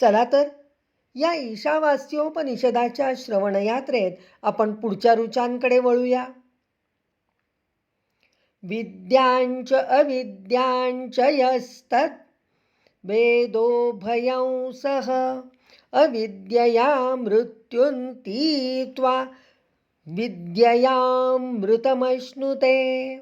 चला तर. या ईशावास्योपनिषदाच्या श्रवणयात्रेत आपण पुढच्या रुचांकडे वळूया. विद्यांच अविद्यांच यस्तत्. वेदोभयंसः अविद्यया मृत्युं तीत्वा विद्ययामृतमश्नुते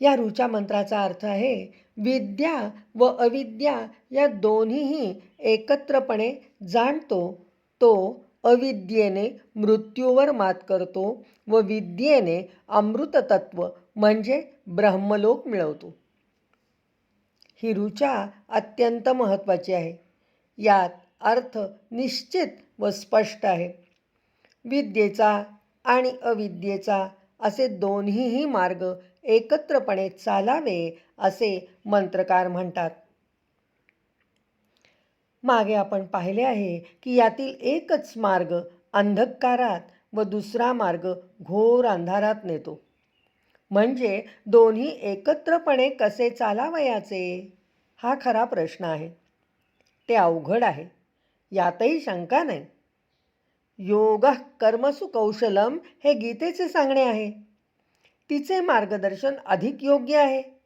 या ऋचा मंत्राचा अर्थ आहे विद्या व अविद्या या दोन्हीही एकत्रपणे जाणतो. तो अविद्येने मृत्यूवर मात करतो व विद्येने अमृततत्व म्हणजे ब्रह्मलोक मिळवतो. ही ऋचा अत्यंत महत्त्वाची आहे. यात अर्थ निश्चित व स्पष्ट आहे. विद्येचा आणि अविद्येचा असे दोन्हीही मार्ग एकत्रपणे चालावे असे मंत्रकार म्हणतात. मागे आपण पाहिले आहे की यातील एकच मार्ग अंधकारात व दुसरा मार्ग घोर अंधारात नेतो. म्हणजे दोन्ही एकत्रपणे कसे चालावयाचे? हा खरा प्रश्न आहे. ते अवघड आहे. यातही शंका नाही. योग कर्मसु कौशलम हे गीतेचे सांगणे आहे. तिचे मार्गदर्शन अधिक योग्य आहे.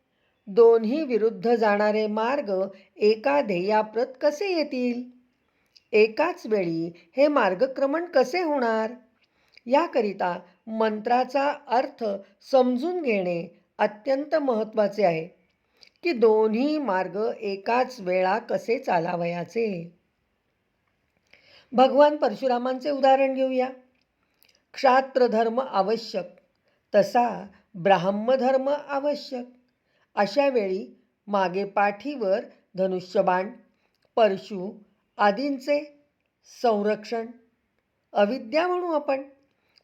दोन्ही विरुद्ध जाणारे मार्ग एका ध्येयाप्रत कसे येतील? एकाच वेळी हे मार्गक्रमण कसे होणार? याकरिता मंत्राचा अर्थ समजून घेणे अत्यंत महत्त्वाचे आहे की दोन्ही मार्ग एकाच वेळा कसे चालावयाचे. भगवान परशुरामांचे उदाहरण घेऊया. क्षात्रधर्म आवश्यक तसा ब्राह्मधर्म आवश्यक. अशावेळी मागे पाठीवर धनुष्यबाण परशु आदींचे संरक्षण अविद्या म्हणू आपण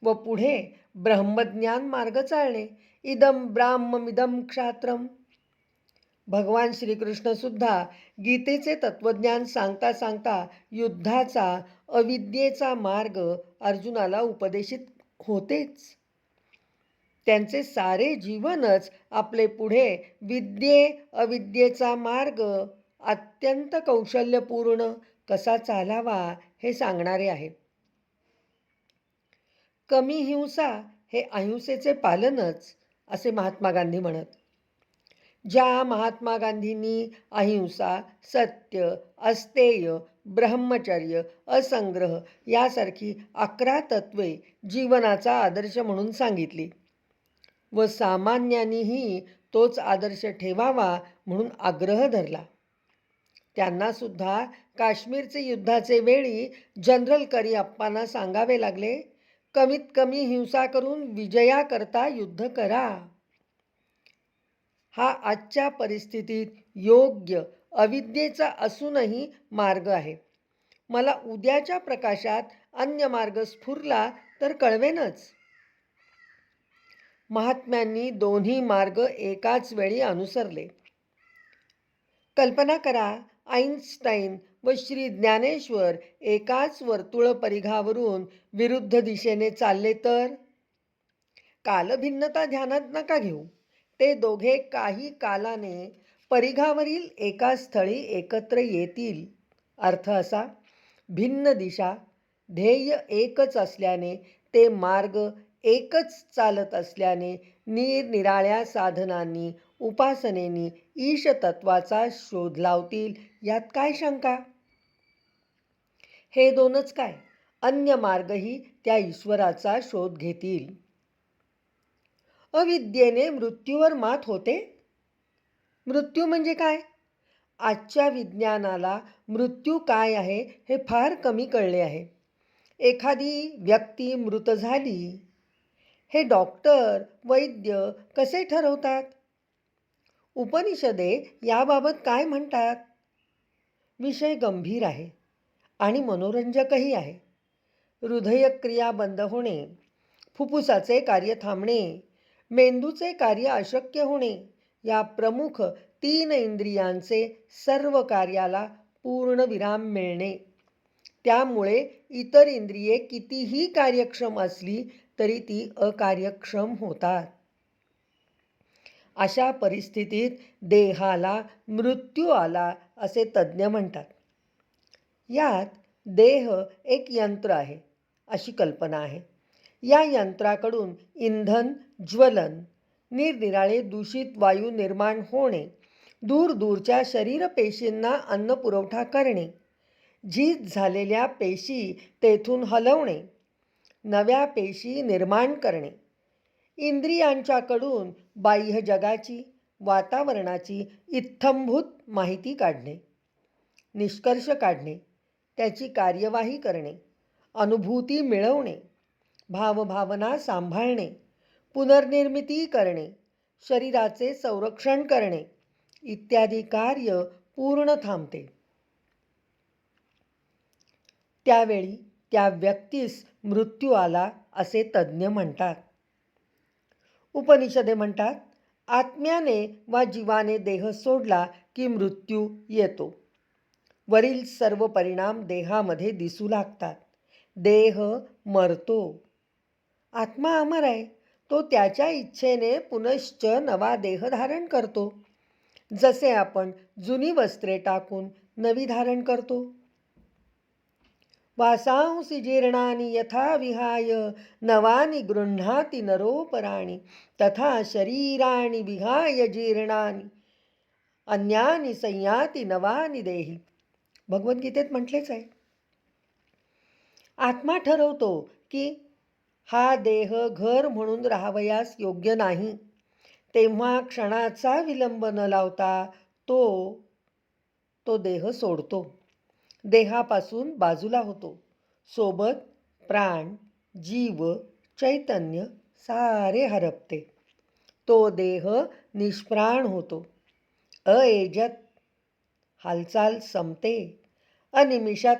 व पुढे ब्रह्मज्ञान मार्ग चालणे. इदम ब्राह्ममिदम क्षात्रम. भगवान श्रीकृष्णसुद्धा गीतेचे तत्त्वज्ञान सांगता सांगता युद्धाचा अविद्येचा मार्ग अर्जुनाला उपदेशित होतेच. त्यांचे सारे जीवनच आपले पुढे विद्ये अविद्येचा मार्ग अत्यंत कौशल्यपूर्ण कसा चालावा हे सांगणारे आहे. कमी हिंसा हे अहिंसेचे पालनच असे महात्मा गांधी म्हणत. ज्या महात्मा गांधींनी अहिंसा सत्य अस्तेय ब्रह्मचर्य असंग्रह यासारखी अकरा तत्वे जीवनाचा आदर्श म्हणून सांगितली. व सामान्यांनीही तोच आदर्श ठेवावा म्हणून आग्रह धरला. त्यांनासुद्धा काश्मीरचे युद्धाचे वेळी जनरल करिअप्पांना सांगावे लागले कमीत कमी हिंसा करून विजयाकरता युद्ध करा. हा आजच्या परिस्थितीत योग्य अविद्येचा असूनही मार्ग आहे. मला उद्याच्या प्रकाशात अन्य मार्ग स्फुरला तर कळवेनच. महात्म्यांनी दोन्ही मार्ग एकाच वेळी अनुसरले. कल्पना करा आईन्स्टाईन व श्री ज्ञानेश्वर एकाच वर्तुळ परिघावरून विरुद्ध दिशेने चालले तर? कालभिन्नता ध्यानात नका घेऊ. ते दोघे काही कालाने परिघावरील एका स्थळी एकत्र येतील. अर्थ असा भिन्न दिशा ध्येय एकच असल्याने ते मार्ग एकच चालत असल्याने निरनिराळ्या साधनांनी उपासनेनी ईशतत्वाचा शोध लावतील. यात काय शंका? हे दोनच काय? अन्य मार्गही त्या ईश्वराचा शोध घेतील. अविद्येने मृत्यूवर मात होते? मृत्यू म्हणजे काय? आजच्या विज्ञानाला मृत्यू काय आहे हे फार कमी कळले आहे. एखादी व्यक्ती मृत झाली हे डॉक्टर वैद्य कसे ठरवतात? उपनिषदे याबाबत काय म्हणतात? विषय गंभीर आहे आणि मनोरंजकही आहे. हृदयक्रिया बंद होणे फुफ्फुसाचे कार्य थांबणे मेंदूचे कार्य अशक्य होणे या प्रमुख तीन इंद्रियांचे सर्व कार्याला पूर्ण विराम मिळणे. त्यामुळे इतर इंद्रिये कितीही कार्यक्षम असली तरी ती अकार्यक्षम होतात. अशा परिस्थितीत देहाला मृत्यू आला असे तज्ज्ञ म्हणतात. यात देह एक यंत्र आहे अशी कल्पना आहे. या यंत्राकडून इंधन ज्वलन निरनिराळे दूषित वायू निर्माण होणे दूरदूरच्या शरीरपेशींना अन्न पुरवठा करणे झीज झालेल्या पेशी तेथून हलवणे नव्या पेशी निर्माण करणे. इंद्रियांच्याकडून बाह्य जगाची वातावरणाची इत्थंभूत माहिती काढणे. निष्कर्ष काढणे. त्याची कार्यवाही करणे. अनुभूती मिळवणे. भावभावना सांभाळणे. पुनर्निर्मिती करणे. शरीराचे संरक्षण करणे. इत्यादी कार्य पूर्ण थांबते. त्यावेळी त्या व्यक्तीस मृत्यू आला असे तज्ज्ञ म्हणतात. उपनिषदे म्हणतात आत्म्याने वा जीवाने देह सोडला की मृत्यू येतो. वरील सर्व परिणाम देहामध्ये दिसू लागतात. देह मरतो. आत्मा अमर आहे. तो त्याच्या इच्छेने पुनश्च नवा देह धारण करतो. जसे आपण जुनी वस्त्रे टाकून नवी धारण करतो. वासांसि जीर्णानि यथा विहाय नवानि गृह्णाति नरोपराणि तथा शरीराणि विहाय जीर्णानि अन्यानि संयाती नवानि देही। भगवद्गीतेत म्हटलेच आहे। आत्मा ठरवतो की हा देह घर म्हणून राहावयास योग्य नाही तेव्हा क्षणाचा विलंब न लावता तो तो देह सोडतो. देहापासून बाजूला होतो. सोबत प्राण जीव चैतन्य सारे हरपते. तो देह निष्प्राण होतो. अएजत हालचाल संपते. अनिमिषात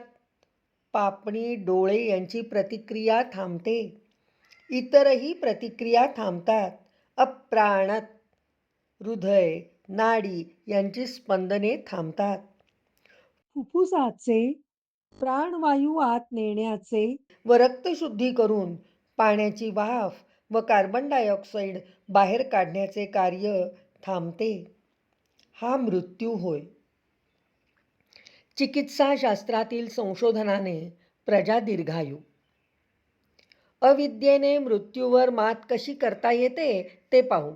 पापणी डोळे यांची प्रतिक्रिया थांबते. इतरही प्रतिक्रिया थांबतात. अप्राणात हृदय नाडी यांची स्पंदने थांबतात. फुफ्फुसाचे प्राणवायू आत नेण्याचे व रक्तशुद्धी करून पाण्याची वाफ व कार्बन डायऑक्साईड बाहेर काढण्याचे कार्य थांबते. हा मृत्यू होय. चिकित्साशास्त्रातील संशोधनाने प्रजा दीर्घायू. अविद्येने मृत्यूवर मात कशी करता येते ते पाहू.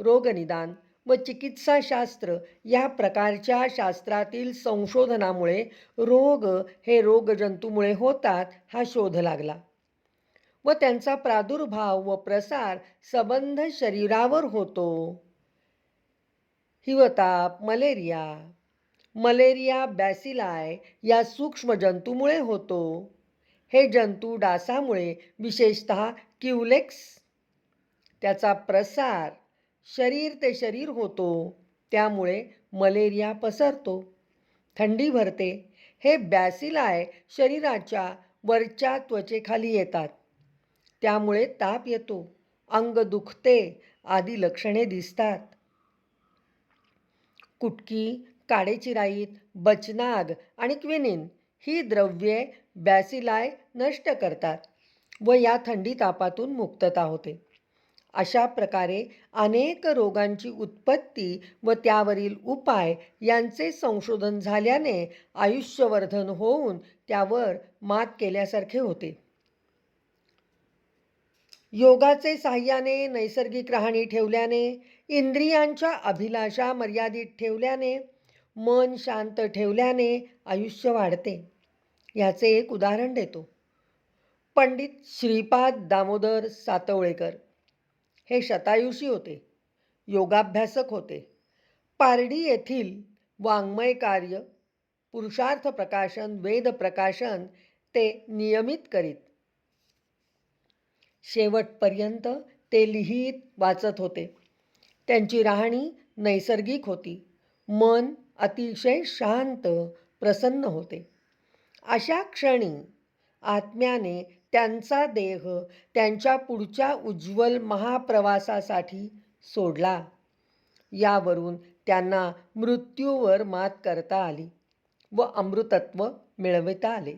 रोगनिदान व चिकित्साशास्त्र या प्रकारच्या शास्त्रातील संशोधनामुळे रोग हे रोगजंतूमुळे होतात हा शोध लागला. व त्यांचा प्रादुर्भाव व प्रसार सबंध शरीरावर होतो. हिवताप मलेरिया मलेरिया बॅसिलाय या सूक्ष्म जंतूमुळे होतो. हे जंतू डासामुळे विशेषत क्युलेक्स त्याचा प्रसार शरीर ते शरीर होतो त्यामुळे मलेरिया पसरतो. थंडी भरते हे बॅसिलाय शरीराच्या वरच्या त्वचेखाली येतात. त्यामुळे ताप येतो अंग दुखते आदी लक्षणे दिसतात. कुटकी काडेचिराईत बचनाग आणि क्विनिन ही द्रव्ये बॅसिलाय नष्ट करतात व या थंडी तापातून मुक्तता होते. अशा प्रकारे अनेक रोगांची उत्पत्ती व त्यावरील उपाय यांचे संशोधन झाल्याने आयुष्यवर्धन होऊन त्यावर मात केल्यासारखे होते. योगाचे साह्याने नैसर्गिक राहणी ठेवल्याने इंद्रियांच्या अभिलाषा मर्यादित ठेवल्याने मन शांत ठेवल्याने आयुष्य वाढते. याचे एक उदाहरण देतो. पंडित श्रीपाद दामोदर सातवळेकर हे शतायुषी होते. योगाभ्यासक होते. पारडी येथील वाङ्मय कार्य पुरुषार्थ प्रकाशन वेद प्रकाशन ते नियमित करीत. शेवटपर्यंत ते लिहित वाचत होते. त्यांची राहणी नैसर्गिक होती. मन अतिशय शांत प्रसन्न होते. अशा क्षणी आत्म्याने त्यांचा देह त्यांच्या पुढच्या उज्ज्वल महाप्रवासासाठी सोडला. यावरून त्यांना मृत्यूवर मात करता आली व अमृतत्व मिळविता आले.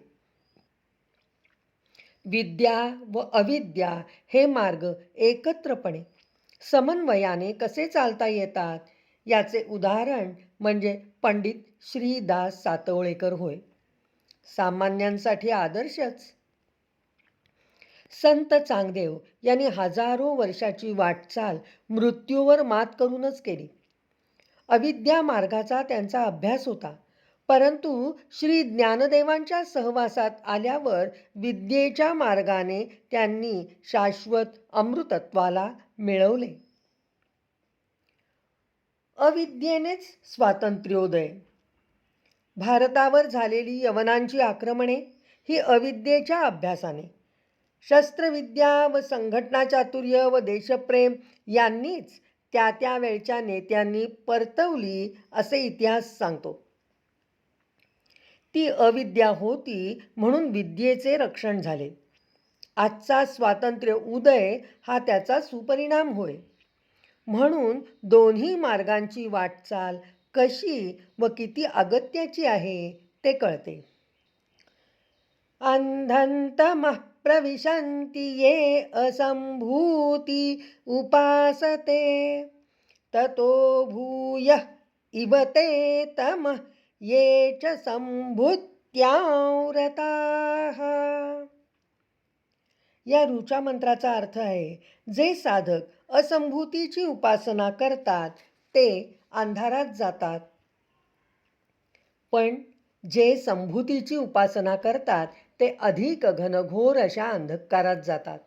विद्या व अविद्या हे मार्ग एकत्रपणे समन्वयाने कसे चालता येतात? याचे उदाहरण म्हणजे पंडित श्रीदास सातवळेकर होय. सामान्यांसाठी आदर्शच. संत चांगदेव यांनी हजारो वर्षाची वाटचाल मृत्यूवर मात करूनच केली. अविद्या मार्गाचा त्यांचा अभ्यास होता. परंतु श्री ज्ञानदेवांच्या सहवासात आल्यावर विद्येच्या मार्गाने त्यांनी शाश्वत अमृतत्वाला मिळवले. अविद्येनेच स्वातंत्र्योदय. भारतावर झालेली यवनांची आक्रमणे ही अविद्येच्या अभ्यासाने. शस्त्रविद्या व संघटना चातुर्य व देशप्रेम यांनीच त्या त्या वेळच्या नेत्यांनी परतवली असे इतिहास सांगतो. ती अविद्या होती म्हणून विद्येचे रक्षण झाले. आजचा स्वातंत्र्य उदय हा त्याचा सुपरिणाम होय. म्हणून दोन्ही मार्गांची वाटचाल कशी व किती अगत्याची आहे ते कळते. अंधंतमः प्रविशन्ति ये असंभूती उपासते। ततो भूय इव ते तम ये च संभूत्याव्रताः या ऋचा मंत्राचा अर्थ आहे जे साधक असंभूतीची उपासना करतात ते अंधारात जातात. पण जे संभूतीची उपासना करतात ते अधिक घनघोर अशा अंधकारात जातात.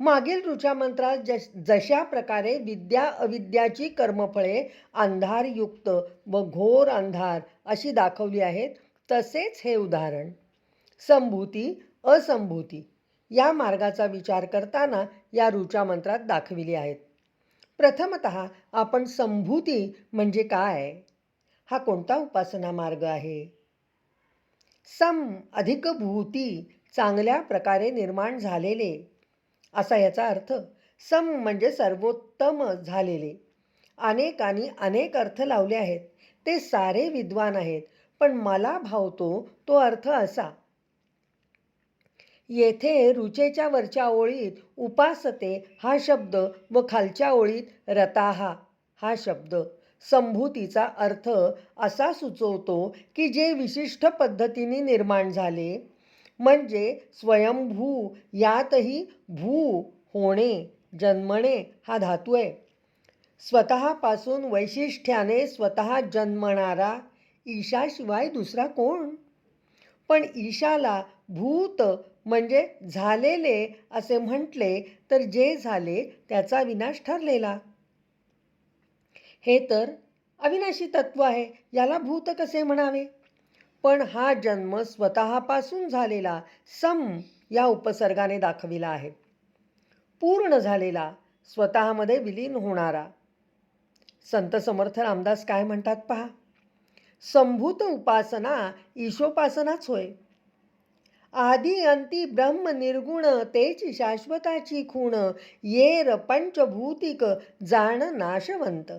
मागील ऋचा मंत्रात जश जशा प्रकारे विद्या अविद्याची कर्मफळे अंधारयुक्त व घोर अंधार अशी दाखवली आहेत तसेच हे उदाहरण संभूती असंभूती या मार्गाचा विचार करताना या ऋचा मंत्रात दाखविली आहेत. प्रथमत आपण संभूती म्हणजे काय? हा कोणता उपासना मार्ग आहे? सम अधिक भूती चांगल्या प्रकारे निर्माण झालेले. असा याचा अर्थ सम म्हणजे सर्वोत्तम झालेले. अनेकांनी अनेक अर्थ लावले आहेत. ते सारे विद्वान आहेत पण मला भावतो तो अर्थ असा. येथे रुचेच्या वरच्या ओळीत उपासते हा शब्द व खालच्या ओळीत रताहा हा शब्द. संभूतीचा अर्थ असा सुचवतो की जे विशिष्ट पद्धतीने निर्माण झाले म्हणजे स्वयंभू यातही भू होणे जन्मणे हा धातू आहे. स्वतःपासून वैशिष्ट्याने स्वतः जन्मणारा ईशाशिवाय दुसरा कोण? पण ईशाला भूत म्हणजे झालेले असे म्हटले तर जे झाले त्याचा विनाश ठरलेला. हे तर अविनाशी तत्व आहे याला भूत कसे म्हणावे? पण हा जन्म स्वतःपासून झालेला सम या उपसर्गाने दाखविला आहे. पूर्ण झालेला स्वतःमध्ये विलीन होणारा. संत समर्थ रामदास काय म्हणतात पहा? संभूत उपासना ईशोपासनाच होय. आदी अंती ब्रह्म निर्गुण तेच शाश्वताची खूण येर पंचभूतिक जाण नाशवंत.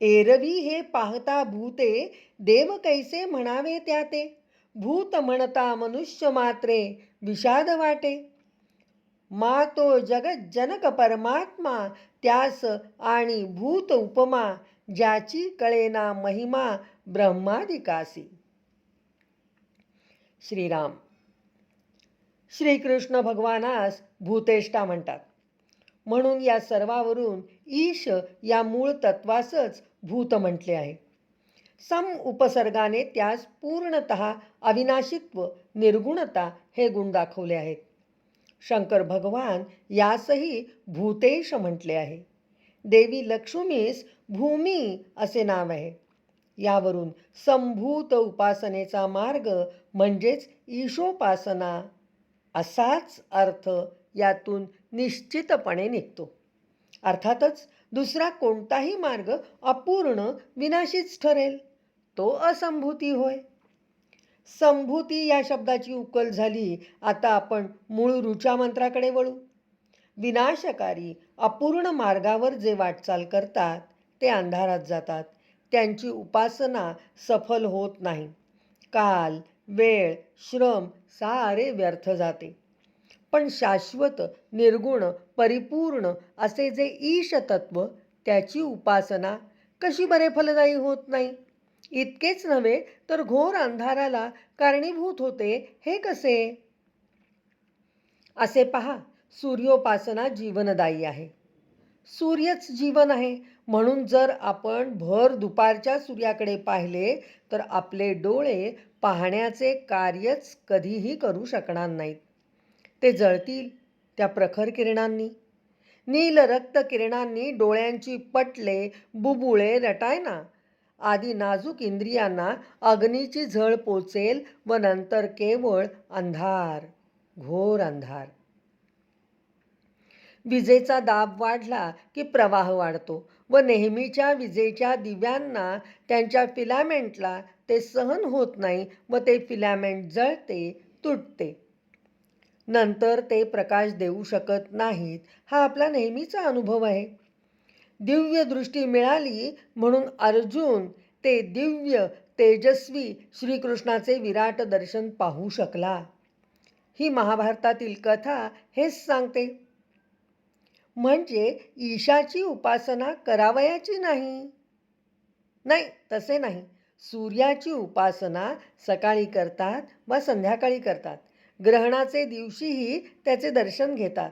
एरवी हे पाहता भूते देव कैसे म्हणावे त्या ते भूत म्हणता मनुष्य मात्रे विषाद वाटे. मा तो जगज्जनक परमात्मा त्यास आणि भूत उपमा ज्याची कळेना महिमा ब्रह्मादिकासी श्रीराम. श्रीकृष्ण भगवानास भूतेष्टा म्हणतात. म्हणून या सर्वावरून ईश या मूळ तत्वासच भूत म्हटले आहे. सम उपसर्गाने त्यास पूर्णत अविनाशित्व निर्गुणता हे गुण दाखवले आहेत. शंकर भगवान यासही भूतेश म्हटले आहे. देवी लक्ष्मीस भूमी असे नाव आहे. यावरून संभूत उपासनेचा मार्ग म्हणजेच ईशोपासना असाच अर्थ यातून निश्चितपणे निघतो. अर्थातच दुसरा कोणताही मार्ग अपूर्ण विनाशीच ठरेल. तो असंभूती होय. संभूती या शब्दाची उकल झाली आता आपण मूळ ऋचा मंत्राकडे वळू. विनाशकारी अपूर्ण मार्गावर जे वाटचाल करतात ते अंधारात जातात. त्यांची उपासना सफल होत नाही. काल वेळ श्रम सारे व्यर्थ जाते. पण शाश्वत निर्गुण परिपूर्ण असे जे ईश तत्व त्याची उपासना कशी बरे फलदायी होत नाही? इतकेच नव्हे तर घोर अंधाराला कारणीभूत होते हे कसे? असे पहा सूर्योपासना जीवनदायी आहे. सूर्यच जीवन आहे. म्हणून जर आपण भर दुपारच्या सूर्याकडे पाहिले तर आपले डोळे पाहण्याचे कार्यच कधीही करू शकणार नाहीत. ते जळतील त्या प्रखर किरणांनी. नील रक्त किरणांनी डोळ्यांची पटले बुबुळे रटायना आदी नाजूक इंद्रियांना अग्नीची झळ पोचेल व नंतर केवळ अंधार घोर अंधार. विजेचा दाब वाढला की प्रवाह वाढतो व नेहमीच्या विजेच्या दिव्यांना त्यांच्या फिलामेंटला ते सहन होत नाही व ते फिलामेंट जळते तुटते. नंतर ते प्रकाश देऊ शकत नाहीत हा आपला नेहमीचा अनुभव आहे. दिव्य दृष्टी मिळाली म्हणून अर्जुन ते दिव्य तेजस्वी श्रीकृष्णाचे विराट दर्शन पाहू शकला. ही महाभारतातील कथा हेच सांगते. म्हणजे ईशाची उपासना करावयाची नाही. नाही तसे नाही. सूर्याची उपासना सकाळी करतात व संध्याकाळी करतात. ग्रहणाचे दिवशीही त्याचे दर्शन घेतात.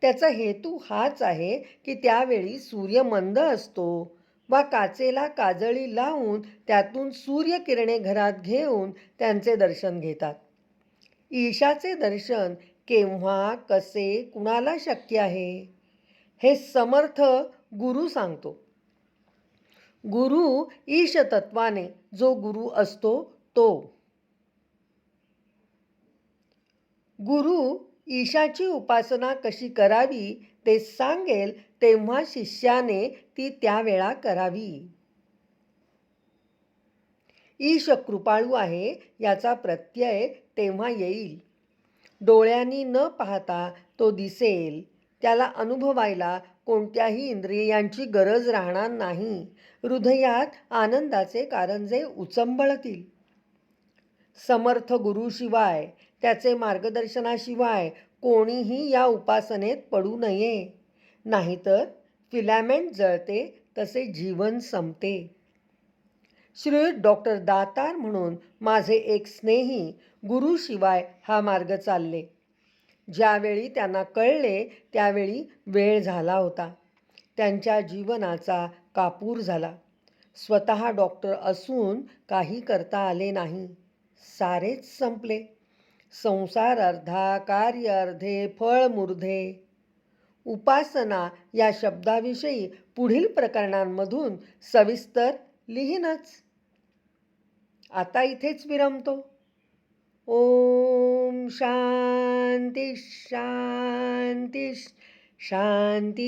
त्याचा हेतू हाच आहे की त्यावेळी सूर्य मंद असतो वा काचेला काजळी लावून त्यातून सूर्यकिरणे घरात घेऊन त्यांचे दर्शन घेतात. ईशाचे दर्शन केव्हा कसे कुणाला शक्य आहे? हे समर्थ गुरु सांगतो. गुरु ईश तत्वाने जो गुरु असतो तो गुरु ईशाची उपासना कशी करावी ते सांगेल तेव्हा शिष्याने ती त्यावेळा करावी. ईश कृपाळू आहे याचा प्रत्यय तेव्हा येईल. डोळ्यांनी न पाहता तो दिसेल. त्याला अनुभवायला कोणत्याही इंद्रियांची गरज राहणार नाही. हृदयात आनंदाचे कारंजे उचंबळतील. समर्थ गुरुशिवाय त्याचे मार्गदर्शनाशिवाय कोणीही या उपासनेत पडू नये. नाहीतर फिलॅमेंट जळते तसे जीवन संपते. श्रीयुत डॉक्टर दातार म्हणून माझे एक स्नेही गुरुशिवाय हा मार्ग चालले. ज्यावेळी त्यांना कळले त्यावेळी वेळ झाला होता. त्यांच्या जीवनाचा कापूर झाला. स्वतः डॉक्टर असून काही करता आले नाही. सारेच संपले. संसार अर्धा कार्य अर्धे फळ मुर्धे उपासना या शब्दाविषयी पुढील प्रकरणांमधून सविस्तर लिहीनच. आता इथेच विरमतो. ओम शांती शांती शांती.